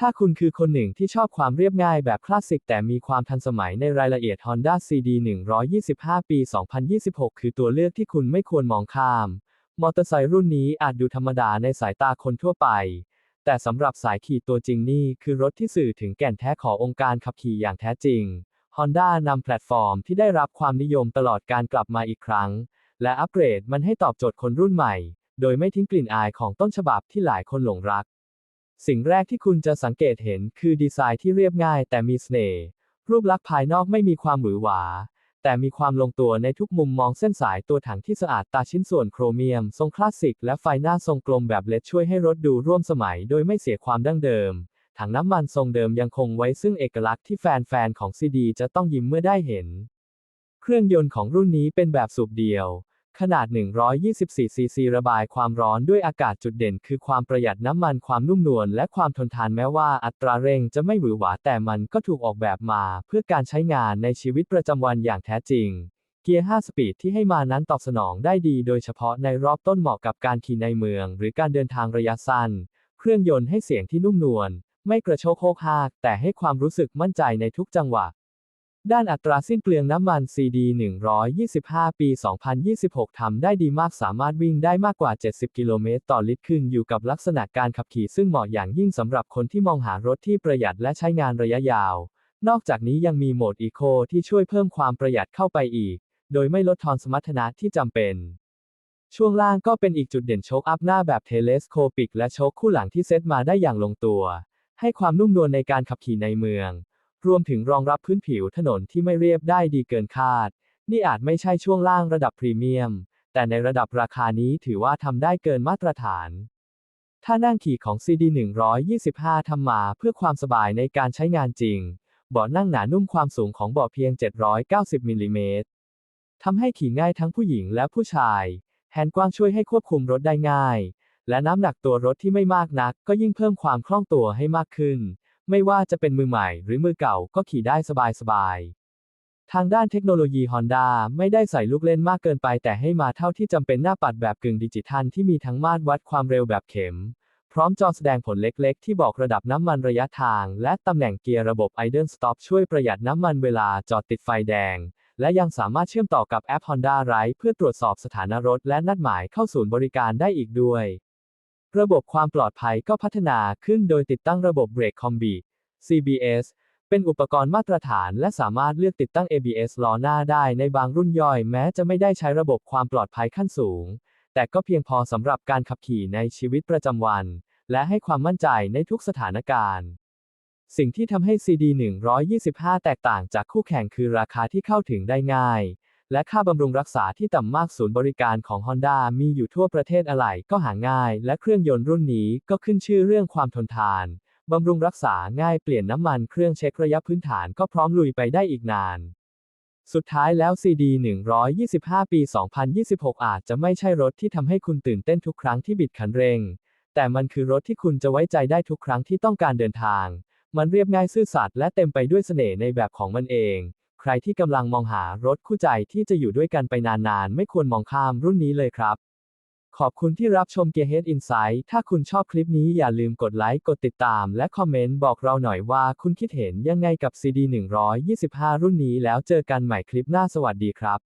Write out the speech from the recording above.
ถ้าคุณคือคนหนึ่งที่ชอบความเรียบง่ายแบบคลาสสิกแต่มีความทันสมัยในรายละเอียด Honda CD 125 ปี 2026 คือตัวเลือกที่คุณไม่ควรมองข้าม มอเตอร์ไซค์รุ่นนี้อาจดูธรรมดาในสายตาคนทั่วไป แต่สำหรับสายขี่ตัวจริงนี่คือรถที่สื่อถึงแก่นแท้ขององค์การขับขี่อย่างแท้จริง Honda นำแพลตฟอร์มที่ได้รับความนิยมตลอดการกลับมาอีกครั้ง และอัปเกรดมันให้ตอบโจทย์คนรุ่นใหม่ โดยไม่ทิ้งกลิ่นอายของต้นฉบับที่หลายคนหลงรัก สิ่งแรกที่คุณจะสังเกตเห็นคือดีไซน์ที่เรียบง่ายแต่มีเสน่ห์ รูปลักษณ์ภายนอกไม่มีความหวือหวา แต่มีความลงตัวในทุกมุมมองเส้นสายตัวถังที่สะอาดตาชิ้นส่วนโครเมียม ทรงคลาสสิกและไฟหน้าทรงกลมแบบเลดช่วยให้รถดูร่วมสมัยโดยไม่เสียความดั้งเดิม ถังน้ำมันทรงเดิมยังคงไว้ซึ่งเอกลักษณ์ที่แฟนๆของซีดีจะต้องยิ้มเมื่อได้เห็น เครื่องยนต์ของรุ่นนี้เป็นแบบสูบเดียว ขนาด 124 ซีซี ระบายความร้อนด้วยอากาศจุดเด่น คือความประหยัดน้ำมันความนุ่มนวลและความทนทานแม้ว่าอัตราเร่งจะไม่หวือหวาแต่มันก็ถูกออกแบบมา เพื่อการใช้งานในชีวิตประจำวันอย่างแท้จริง เกียร์ 5 สปีดที่ให้มานั้นตอบสนองได้ดีโดยเฉพาะในรอบต้นเหมาะกับการขี่ในเมือง หรือการเดินทางระยะสั้น เครื่องยนต์ให้เสียงที่นุ่มนวลไม่กระโชกโคกหาก แต่ให้ความรู้สึกมั่นใจในทุกจังหวะ ด้านอัตราสิ้นเปลืองน้ำมัน CD 125 ปี 2026 ทำได้ดีมากสามารถวิ่งได้มากกว่า 70 กิโลเมตรต่อลิตรขึ้นอยู่กับลักษณะการขับขี่ซึ่งเหมาะอย่างยิ่งสำหรับคนที่มองหารถที่ประหยัดและใช้งานระยะยาว นอกจากนี้ยังมีโหมด Eco ที่ช่วยเพิ่มความประหยัดเข้าไปอีก โดยไม่ลดทอนสมรรถนะที่จำเป็น ช่วงล่างก็เป็นอีกจุดเด่นโชคอัพหน้าแบบเทเลสโคปิกและโชคคู่หลังที่เซตมาได้อย่างลงตัว ให้ความนุ่มนวลในการขับขี่ในเมือง รวมถึงรองรับพื้นผิวถนนที่ไม่เรียบได้ดีเกินคาด นี่อาจไม่ใช่ช่วงล่างระดับพรีเมียม แต่ในระดับราคานี้ถือว่าทำได้เกินมาตรฐาน ถ้านั่งขี่ของ CD 125ทำมาเพื่อความสบายในการใช้งานจริงเบาะนั่งหนานุ่มความสูงของเบาะเพียง 790มิลลิเมตรทำให้ขี่ง่ายทั้งผู้หญิงและผู้ชาย แฮนด์กว้างช่วยให้ควบคุมรถได้ง่าย และน้ำหนักตัวรถที่ไม่มากนัก ก็ยิ่งเพิ่มความคล่องตัวให้มากขึ้น ไม่ว่าจะเป็นมือใหม่หรือมือเก่าก็ขี่ได้สบายๆทางด้านเทคโนโลยี Honda ไม่ได้ใส่ลูกเล่นมากเกินไปแต่ให้มาเท่าที่จำเป็นหน้าปัดแบบกึ่งดิจิทัลที่มีทั้งมาตรวัดความเร็วแบบเข็ม พร้อมจอแสดงผลเล็กๆ ที่บอกระดับน้ำมันระยะทาง และตำแหน่งเกียร์ระบบ Idle Stop ช่วยประหยัดน้ำมันเวลาจอดติดไฟแดง และยังสามารถเชื่อมต่อกับแอป Honda Ride เพื่อตรวจสอบสถานะรถและนัดหมายเข้าศูนย์บริการได้อีกด้วย ระบบความปลอดภัยก็พัฒนาขึ้นโดยติดตั้งระบบเบรกคอมบี CBS เป็นอุปกรณ์มาตรฐานและสามารถเลือกติดตั้ง ABS ล้อหน้าได้ในบางรุ่นย่อยแม้จะไม่ได้ใช้ระบบความปลอดภัยขั้นสูง แต่ก็เพียงพอสำหรับการขับขี่ในชีวิตประจำวัน และให้ความมั่นใจในทุกสถานการณ์ สิ่งที่ทำให้ CD 125 แตกต่างจากคู่แข่งคือราคาที่เข้าถึงได้ง่าย และค่าบำรุงรักษาที่ต่ำมากศูนย์บริการของ Honda มีอยู่ทั่วประเทศอะไหล่ก็หาง่าย และเครื่องยนต์รุ่นนี้ก็ขึ้นชื่อเรื่องความทนทาน บำรุงรักษาง่ายเปลี่ยนน้ำมันเครื่องเช็คระยะพื้นฐานก็พร้อมลุยไปได้อีกนาน สุดท้ายแล้ว CD 125 ปี 2026 อาจจะไม่ใช่รถที่ทำให้คุณตื่นเต้นทุกครั้งที่บิดคันเร่ง แต่มันคือรถที่คุณจะไว้ใจได้ทุกครั้งที่ต้องการเดินทาง มันเรียบง่ายซื่อสัตย์และเต็มไปด้วยเสน่ห์ในแบบของมันเอง รที่กำลังมองหารถคู่ใจที่จะอยู่ด้วยกันไปนานๆ ไม่ควรมองข้ามรุ่นนี้เลยครับ ขอบคุณที่รับชม Gearhead Insight ถ้าคุณชอบคลิปนี้อย่าลืมกดไลค์ กดติดตาม และคอมเมนต์บอกเราหน่อยว่าคุณคิดเห็นยังไงกับ CD 125 รุ่นนี้แล้วเจอกันใหม่คลิปหน้าสวัสดีครับ